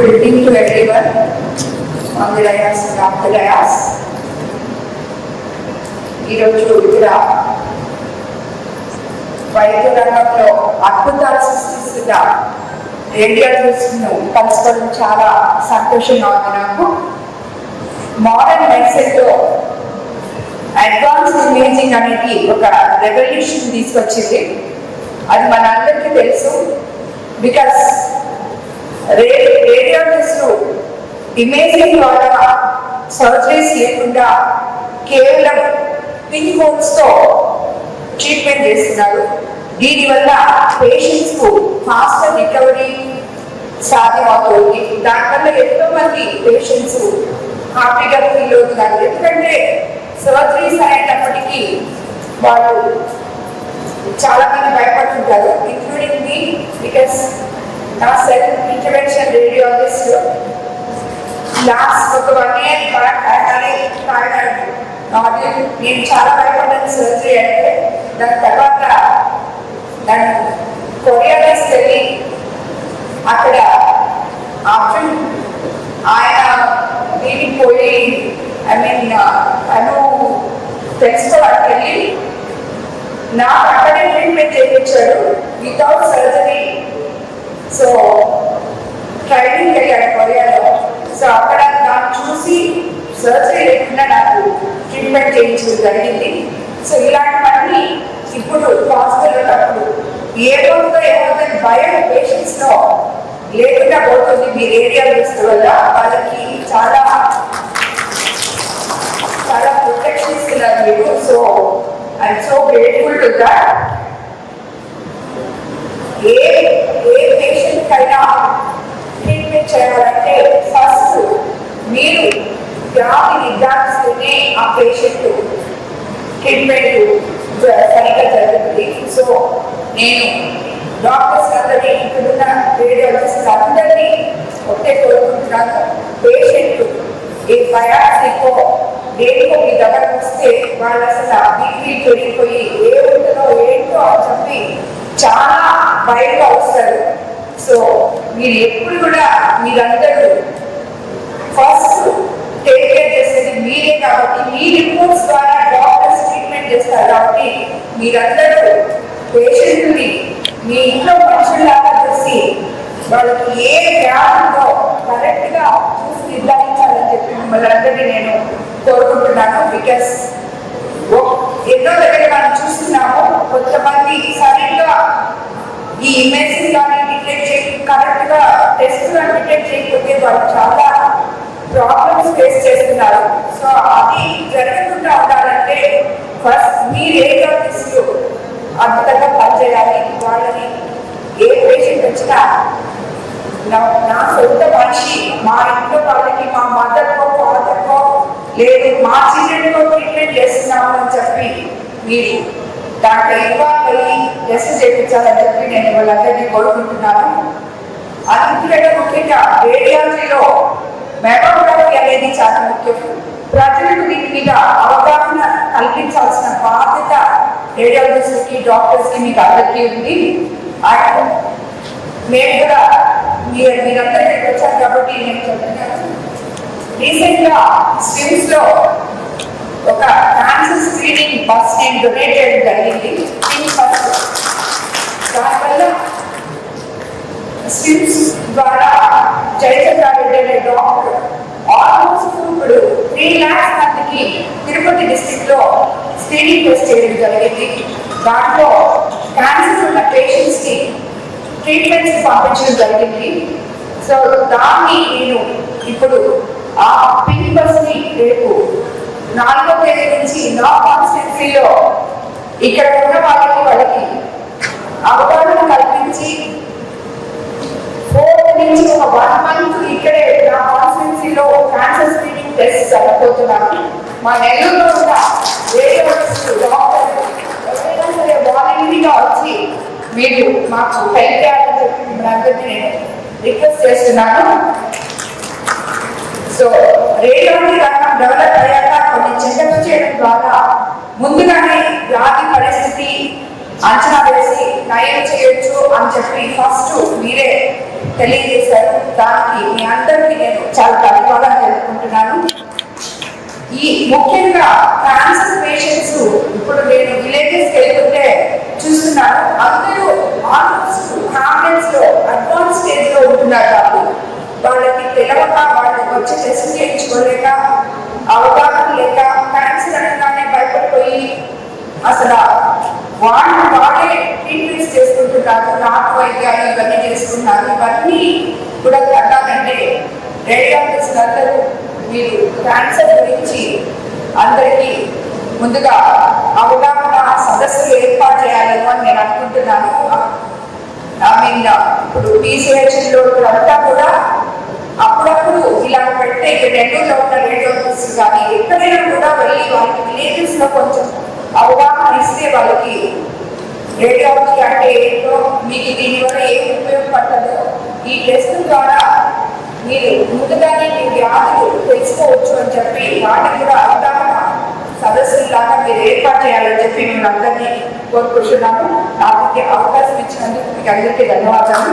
Good evening to everyone. On the dais and off the dais. ఈరోజు ఇక్కడ వైద్య రంగంలో అద్భుతాలు సృష్టిస్తున్న రేడియాలజిస్ట్ను కలుసుకోవడం చాలా సంతోషంగా ఉంది నాకు. మోడర్న్ మెడిసిన్లో అడ్వాన్స్ ఇమేజింగ్ అనేది ఒక రెవల్యూషన్ తీసుకొచ్చింది. అది మనందరికీ తెలుసు. బికాస్ రేడియో రేడియాలజిస్ట్ ఇమేజింగ్ ద్వారా సర్జరీస్ లేకుండా కేవలం పిన్ హోల్స్తో ట్రీట్మెంట్ చేస్తున్నారు. దీనివల్ల పేషెంట్స్కు ఫాస్ట్ రికవరీ సాధ్యమవుతుంది. దానివల్ల ఎంతో మంది పేషెంట్స్ హ్యాపీగా ఫీల్ అవుతున్నారు. ఎందుకంటే సర్జరీస్ అనేటప్పటికీ వాళ్ళు చాలా మంది భయపడుతుంటారు ఇంక్లూడింగ్ మీ బికాస్ నా సెల్ఫ్ ఇంటర్వెన్షన్ రేడియాలజిస్ట్ లాస్ట్ ఒక వన్ ఇయర్ బ్యాక్ నేను చాలా భయపడ్డాను సర్జరీ అంటే. దాని తర్వాత నన్ను కొరియా వెళ్ళి అక్కడ ఆప్షన్ ఆయన దీనికి పోయి ఐ మీన్ తను తెలుసుకోవడానికి వెళ్ళి నాకు అక్కడే ట్రీట్మెంట్ చేయించాడు. వితౌట్ సర్జరీ సో ట్రైనింగ్ వెళ్ళాడు కొరియాలో సో అక్కడ దాన్ని చూసి సర్జరీ లేకుండా నాకు ట్రీట్మెంట్ చేయించడం జరిగింది. సో ఇలాంటివన్నీ ఇప్పుడు హాస్పిటల్ ఉన్నప్పుడు ఏదో ఏమవుతుంది భయం పేషెంట్స్లో లేకుండా పోతుంది మీ ఏరియా చూస్తే వల్ల. వాళ్ళకి చాలా చాలా ప్రొటెక్షన్ ఇస్తున్నారు మీరు. So I'm so grateful to that a a patient treatment చేయాలంటే ఫస్ట్ మీరు వ్యాధి నిర్ధారిస్తూనే ఆ పేషెంట్ ట్రీట్మెంట్ సరిగ్గా జరుగుతుంది. సో నేను డాక్టర్స్ అందరినీ ఇక్కడున్న రేడియాలజిస్ట్ అందరినీ ఒకటే కోరుకుంటున్నాను. పేషెంట్ ఏ బయాప్సీకో దేనికో మీ దగ్గరకు వస్తే వాళ్ళు అసలు బీపీ పెరిగిపోయి ఏ ఉంటుందో ఏంటో అని చెప్పి చాలా భయంగా వస్తారు. సో మీరు ఎప్పుడు కూడా మీరందరూ ఫస్ట్ టేక్ కేర్ చేసేది మీరే కాబట్టి మీ రిపోర్ట్స్ ద్వారా డాక్టర్స్ ట్రీట్మెంట్ చేస్తారు కాబట్టి మీరందరూ పేషెంట్ని మీ ఇంట్లో మనుషుల్లాగా చూసి వాళ్ళకి ఏ వ్యాధుల్లో కరెక్ట్గా చూసి నిర్ధారించాలని చెప్పి మిమ్మల్ని అందరినీ నేను కోరుకుంటున్నాను బికాస్ ఎన్నో దగ్గర మనం చూస్తున్నాము కొంతమంది సరిగ్గా ఈ ఇమేజ్ కరెక్ట్గా టెస్ట్ డిటెక్ట్ చేయకపోతే వాళ్ళు చాలా ప్రాబ్లమ్స్ ఫేస్ చేస్తున్నారు. సో అది జరగకుండా ఉండాలంటే ఫస్ట్ మీరు ఏ అంతగా అద్భుతంగా పనిచేయాలి వాళ్ళని ఏ పేషెంట్ వచ్చినా నా నా సొంత మనిషి మా ఇంట్లో వాళ్ళకి మా మదర్కో ఫాదర్కో లేదు మా చిల్డ్రన్కో ట్రీట్మెంట్ చేస్తున్నాము అని చెప్పి మీరు దాంట్లో ఇవ్వాలి టెస్ట్ చేయించాలని చెప్పి నేను వాళ్ళందరినీ కోరుకుంటున్నాను. అందుకంటే ముఖ్యంగా రేడియాలజీలో మెమోగ్రఫీ అనేది చాలా ముఖ్యం. ప్రజలకు దీని మీద అవగాహన కల్పించాల్సిన బాధ్యత రేడియాలజిస్ట్కి డాక్టర్స్కి మీకు అందరికీ ఉంది. అండ్ మేము కూడా మీరు మీరందరూ ఇక్కడికి వచ్చారు కాబట్టి నేను చెప్తున్నాను రీసెంట్గా స్విమ్స్లో ఒక క్యాన్సర్ స్క్రీనింగ్ బస్ నేను డొనేట్ చేయడం జరిగింది. పింక్ దానివల్ల స్విమ్స్ ద్వారా జయచంద్రారెడ్డి అనే డాక్టర్ ఆల్మోస్ట్ ఇప్పుడు త్రీ ల్యాక్స్ మందికి తిరుపతి డిస్టిక్లో స్క్రీనింగ్ టెస్ట్ చేయడం జరిగింది. దాంట్లో క్యాన్సర్ ఉన్న పేషెంట్స్కి ట్రీట్మెంట్స్ పంపించడం జరిగింది. సో దాన్ని నేను ఇప్పుడు ఆ పింక్ బస్ని రేపు నాలుగో తేదీ నుంచి నా కాన్స్టిట్యున్సీలో ఇక్కడ ఉన్న వాళ్ళకి వాళ్ళకి అవగాహన కల్పించి నుంచి ఒక వన్ మంత్ ఇక్కడే నా కాన్స్టిట్యున్సీలో క్యాన్సర్ స్క్రీనింగ్ టెస్ట్ జరగబోతున్నాను. మా నెల్లూరులో ఉన్న డాక్టర్ ఎవరైనా సరే వాలంటీర్గా వచ్చి మీరు మాకు హెల్ప్ చేయాలని చెప్పి మిమ్మల్ని అందరినీ నేను రిక్వెస్ట్ చేస్తున్నాను. సో రేడియోని రంగం డెవలప్ అయ్యాక కొన్ని చెకప్ చేయడం ద్వారా ముందుగానే వ్యాధి పరిస్థితి అంచనా వేసి నయం చేయొచ్చు అని చెప్పి ఫస్ట్ మీరే తెలియజేశారు. దానికి మీ అందరికీ నేను చాలా ధన్యవాదాలు తెలుపుకుంటున్నాను. ఈ ముఖ్యంగా క్యాన్సర్ పేషెంట్స్ ఇప్పుడు నేను విలేజెస్ వెళ్తుంటే చూస్తున్నాను అందరూ ఆల్మోస్ట్ హార్మోన్స్లో అడ్వాన్స్ స్టేజ్లో ఉంటున్నారు కాబట్టి వాళ్ళకి తెలవక వాళ్ళకి వచ్చి టెస్ట్ చేయించుకోలేక అవగాహన లేక క్యాన్సర్ అనగానే భయపడిపోయి అసలు వైద్యాలు ఇవన్నీ చేసుకుంటున్నారు ఇవన్నీ కూడా తగ్గాలంటే రేడియాలజిస్ట్ అందరూ మీరు క్యాన్సర్ గురించి అందరికీ ముందుగా అవగాహన సదస్సులు ఏర్పాటు చేయాలని అని నేను అనుకుంటున్నాను. ఐ మీన్ uh, ఇప్పుడు టీసీహెచ్లో అంతా కూడా అప్పుడప్పుడు ఇలా పెడితే ఇక్కడ నెల్లూరులో ఉన్న రేడియోలజిస్ట్ కానీ ఎక్కడైనా కూడా వెళ్ళి వాళ్ళకి విలేజెస్ కొంచెం అవగాహన ఇస్తే వాళ్ళకి రేడియాలజీ అంటే ఏంటో మీకు దీనివల్ల ఏం ఉపయోగపడుతుందో ఈ టెస్ట్ ద్వారా మీరు ముందుగానే మీ వ్యాధులు తెలుసుకోవచ్చు అని చెప్పి వాటికి కూడా అవగాహన సదస్సులాగా మీరు ఏర్పాటు చేయాలని చెప్పి మేము అందరినీ కోరుకుంటున్నాము నాకు అవకాశం ఇచ్చినందుకు మీకు అందరికీ ధన్యవాదాలు.